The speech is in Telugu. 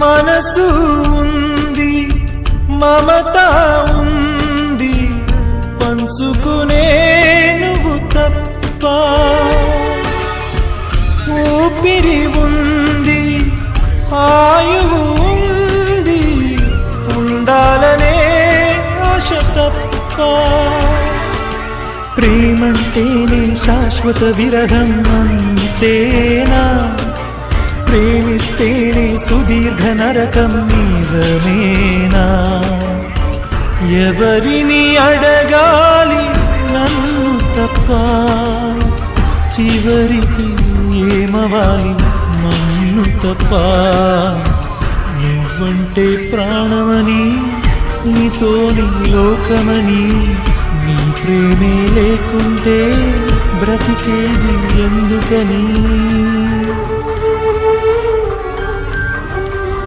మనసు ఉంది మమత ఉంది పంచుకునే నువ్వు తప్ప ఊపిరి ఉంది ఆయువు ఉంది ఉండాలనే ఆశ తప్ప ప్రేమంటేనే శాశ్వత విరహం అంతేనా? ప్రేమిస్తేనే సుదీర్ఘ నరకం నిజమేనా? ఎవరిని అడగాలి నన్ను తప్ప? చివరికి ఏమవాలి నన్ను తప్ప? నువ్వంటే ప్రాణమని నీతోని లోకమని నీ ప్రేమే లేకుంటే బ్రతికేది ఎందుకని?